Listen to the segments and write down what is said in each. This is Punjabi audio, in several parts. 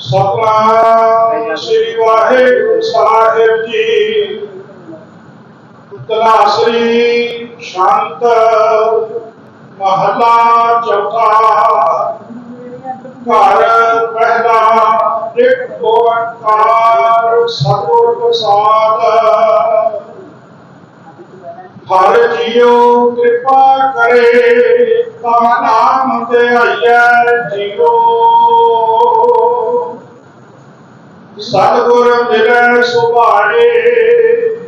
ਸਤਨਾਮ ਸ੍ਰੀ ਵਾਹਿਗੁਰੂ ਸਾਹਿਬ ਜੀ। ਤਲਾਸਰੀ ਸ਼ਾਂਤ ਮਹਲਾ ਚੌਥਾ। ਘਰ ਪਹਿਲਾ ਇੱਕ ਓੰਕਾਰ ਸਤਿਗੁਰ ਪ੍ਰਸਾਦ। ਹਰ ਜੀਉ ਕਿਰਪਾ ਕਰੇ, ਤਾ ਨਾਮ ਤੇ ਆਈਐ ਜੀਉ। ਸਤਿਗੁਰ ਮਿਲੈ ਸੁਭਾਏ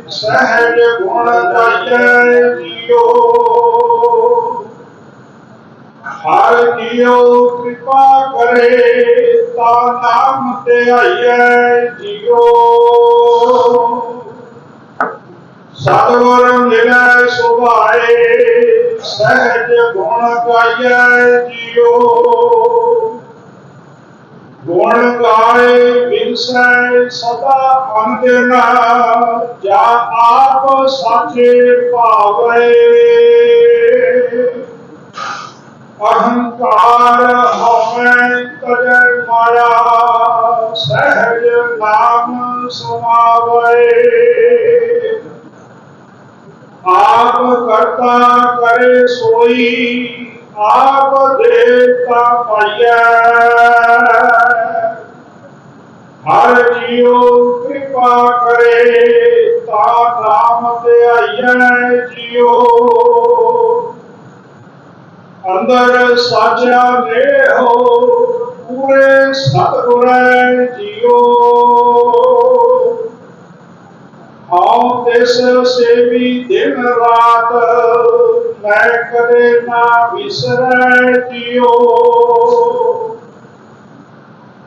ਸਹਿਜ ਗੁਣ ਗਾਈਐ ਜੀਓ। ਹਰ ਜੀਉ ਕਿਰਪਾ ਕਰੇ, ਤਾ ਨਾਮ ਤੇ ਆਈਐ ਜੀਓ। ਸਤਿਗੁਰ ਮਿਲੈ ਸੁਭਾਏ ਸਹਿਜ ਗੁਣ ਗਾਈਐ ਜੀਓ। ਗੁਣ ਗਾਏ ਬਿਨਸੈ ਸਦਾ ਅੰਦਨ ਜਾ ਆਪ ਸਾਚੇ ਭਾਵੇ। ਅਹੰਕਾਰ ਹਉਮੈ ਤਜੈ ਮਾਇਆ, ਸਹਿਜ ਨਾਮ ਸਮਾਵੇ। ਆਪ ਕਰਤਾ ਕਰੇ ਸੋਈ, ਆਪ ਦੇਤਾ ਪਾਈਐ। ਹਰ ਜੀਉ ਕਿਰਪਾ ਕਰੇ, ਤਾ ਨਾਮ ਤੇ ਆਈਐ ਜੀਉ। ਅੰਦਰ ਸਾਜਿਆ ਨੇ ਹੋ ਪੂਰੇ ਸਤਿਗੁਰੈ ਜੀਉ। ਹਉ ਤਿਸ ਸੇਵੀ ਦਿਨ ਰਾਤ, ਮੈਂ ਕਦੇ ਨਾ ਵਿਸਰੈ ਜੀਉ।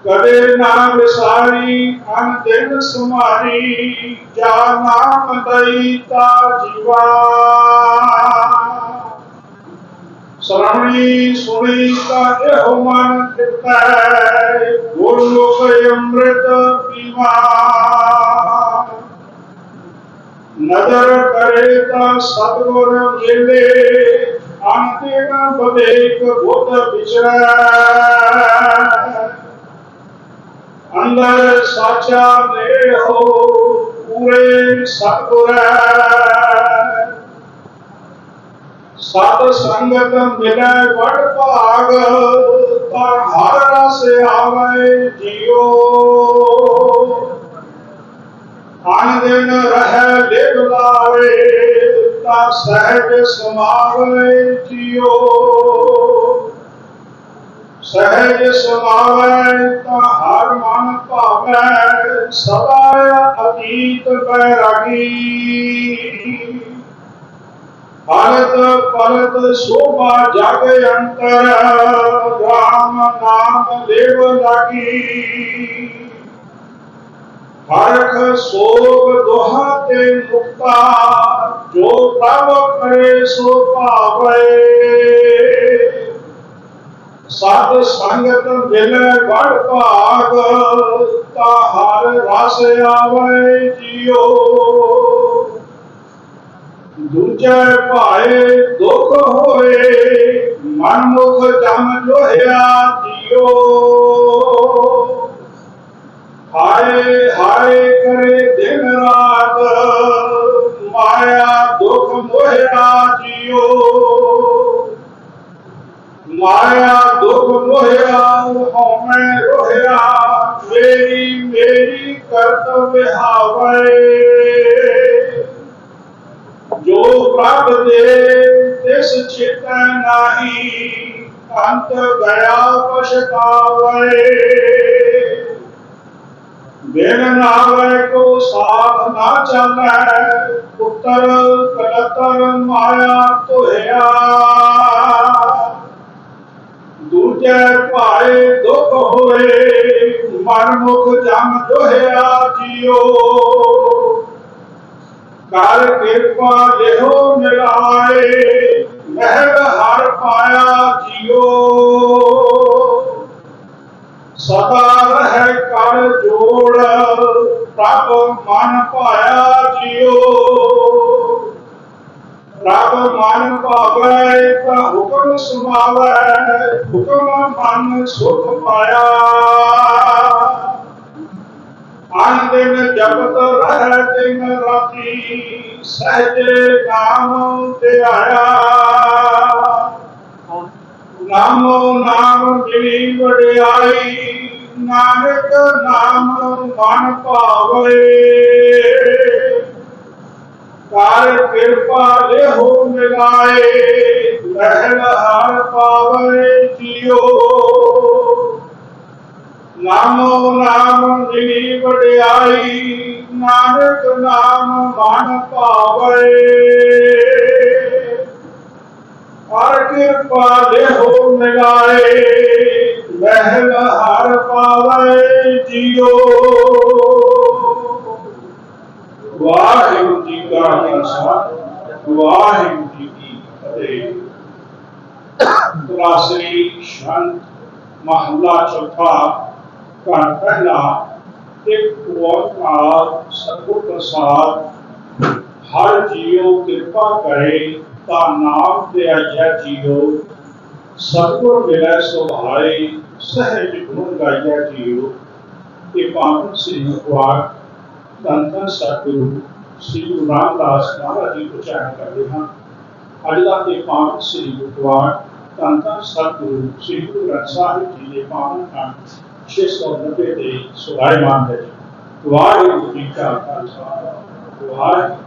ਕਦੇ ਨਾ ਵਿਸਾਰੀ ਅਨ ਦਿਨ ਸੁਮਾਰੀ, ਜਾ ਨਾਮ ਦਈ ਤਾ ਜੀਵਾ। ਸਰਵਣੀ ਸੁਣੀ ਤਾ ਇਹੋ ਮਨ ਚਿਤੈ ਗੁਰ ਲੋਕ ਅੰਮ੍ਰਿਤ ਪੀਵਾ। ਨਦਰ ਕਰੇ ਤਾਂ ਸਤਗੁਰ ਮਿਲੇ ਅੰਤਿਮ ਬਵੇਕ ਬੁੱਧ ਵਿਚਰੈ। ਅੰਦਰ ਸਾਚਾ ਨੇ ਹੋ ਪੂਰੇ ਸਤਗੁਰੈ ਸਤ ਸੰਗਤ ਮਿਲੈ ਵਡ ਭਾਗ, ਤਾਂ ਹਰ ਰਸ ਆਵੇ ਜੀਓ। ਅਨ ਦਿਨ ਰਹਿ ਲਿਵ ਲਾਵੇ, ਤਾਂ ਸਹਿਜ ਸਮਾਵੇ ਜੀਓ। ਸਹਿਜ ਸਮਾਵੇ ਤਾਂ ਹਰ ਮਨ ਭਾਵੈ ਸਦਾ ਅਤੀਤ ਬੈਰਾਗੀ ਹਰਤ ਪਰਤ ਸੋਭਾ ਜਗ ਅੰਤਰ ਰਾਮ ਨਾਮ ਦੇਵ ਲਾਗੀ। ਹਰਖ ਸੋਗ ਦੁਹਾ ਤੇ ਮੁਕਤਾ, ਜੋ ਪ੍ਰਭ ਕਰੇ ਸੋ ਭਾਵੇ। ਸਤ ਸੰਗਤ ਮਿਲੈ ਵੜ ਭਾਗ, ਤਾ ਹਰ ਰਸ ਆਵੇ ਜੀਓ। ਦੂਜੇ ਭਾਏ ਦੁਖ ਹੋਏ ਮਨ ਮੁਖ ਜਮ ਜੋਹਿਆ ਜੀਓ। ਹਾਏ ਹਾਏ ਕਰੇ ਦਿਨ ਰਾਤ, ਮਾਇਆ ਦੁਖ ਮੋਹਿਆ ਜੀਓ। ਮਾਇਆ ਦੁਖ ਮੋਹਿਆ, ਹਉਮੈ ਰੋਹਿਆ, ਮੇਰੀ ਮੇਰੀ ਕਰਤ ਵਿਹਾਵੇ ਜੋ ਪ੍ਰਭ ਦੇ ਤਿਸ ਚਿਤੈ ਨਾਹੀ, ਅੰਤ ਗਿਆ ਪਛਤਾਵੇ। ਬਿਨ ਨਾਵੇ ਕੋ ਸਾਥ ਨਾ ਚਾਲੈ, ਪੁੱਤਰ ਕਲਤਰ ਮਾਇਆ ਧੋਇਆ ਦੂਜੇ ਭਾਏ ਦੁਖ ਹੋਏ ਮਨ ਮੁਖ ਜਮ ਦੋਹਿਆ ਜੀਓ। ਕਰ ਕਿਰਪਾ ਲਿਹੋ ਮਿਲਾਏ, ਮਹਿਲ ਹਰ ਪਾਇਆ ਜੀਓ। ਸਦਾ ਰਹਿ ਕਰ ਜੋੜ, ਪ੍ਰਭ ਮਨ ਪਾਇਆ ਜੀਓ। ਮਨ ਭਾਵੈ ਤਾਂ ਹੁਕਮ ਸੁਣਾਵੈ ਹੁਕਮ ਮਨ ਸੁਖ ਪਾਇਆ। ਦਿਨ ਜਪਤ ਰਹਿ ਦਿਨ ਰਾਤੀ, ਸਹਜੇ ਨਾਮ ਤੇ ਆਇਆ। ਨਾਮੋ, ਨਾਮ ਜਿਨੀ ਵਡਿਆਈ, ਨਾਨਕ ਨਾਮ ਮਨ ਭਾਵੇ। ਕਰ ਕਿਰਪਾ ਲਿਹੋ ਮਿਲਾਏ ਲਹਿਲ ਹਰ ਪਾਵੇ ਜੀਓ ਨਾਮੋ ਨਾਮ ਜਿਨੀ ਵਡਿਆਈ, ਨਾਨਕ ਨਾਮ ਮਨ ਭਾਵੇ। ਹਰ ਕਿਰਪਾ ਦੇਹੋ ਮਿਲਾਏ ਮਹਿਲ ਹਰ ਪਾਵੇ ਜੀਓ ਵਾਹਿਗੁਰੂ ਜੀ ਕਾ ਖਾਲਸਾ ਵਾਹਿਗੁਰੂ ਜੀ ਕੀ ਫਤਿਹ ਤੁਲਾਸਰੀ ਸ਼ੰਤ ਮਹੱਲਾ ਚੌਥਾ ਘਰ ਪਹਿਲਾ ਇੱਕ ਓੰਕਾਰ ਸਤਿਗੁਰ ਪ੍ਰਸਾਦ ਹਰ ਜੀਉ ਕਿਰਪਾ ਕਰੇ ਤਾਂ ਨਾਮ ਤੇ ਆਜਾ ਜੀਉ ਸਤਿਗੁਰ ਮਿਲੈ ਸੁਭਾਏ ਸਹਿਜ ਗੁਣ ਗਾਇਆ ਜੀਉ ਇਹ ਪਾਵਨ ਸ੍ਰੀ ਮੁਖਵਾਕ ਧੰਨ ਧੰਨ ਸਤਿਗੁਰੂ ਸ੍ਰੀ ਗੁਰੂ ਰਾਮਦਾਸ ਮਹਾਰਾਜ ਜੀ ਉਚਾਰਨ ਕਰਦੇ ਹਨ ਅੱਜ ਦਾ ਇਹ ਪਾਵਨ ਸ੍ਰੀ ਮੁਖਵਾਕ ਧੰਨ ਧੰਨ ਸਤਿਗੁਰੂ ਸ੍ਰੀ ਗੁਰੂ ਗ੍ਰੰਥ ਸਾਹਿਬ ਜੀ ਦੇ ਪਾਵਨ ਕੰਠ 690 ਦੇ ਸੁਭਾਇਮਾਨ ਹੈ ਜੀ ਵਾਹਿਗੁਰੂ ਜੀ ਕਾ ਖਾਲਸਾ ਵਾਹਿਗੁਰੂ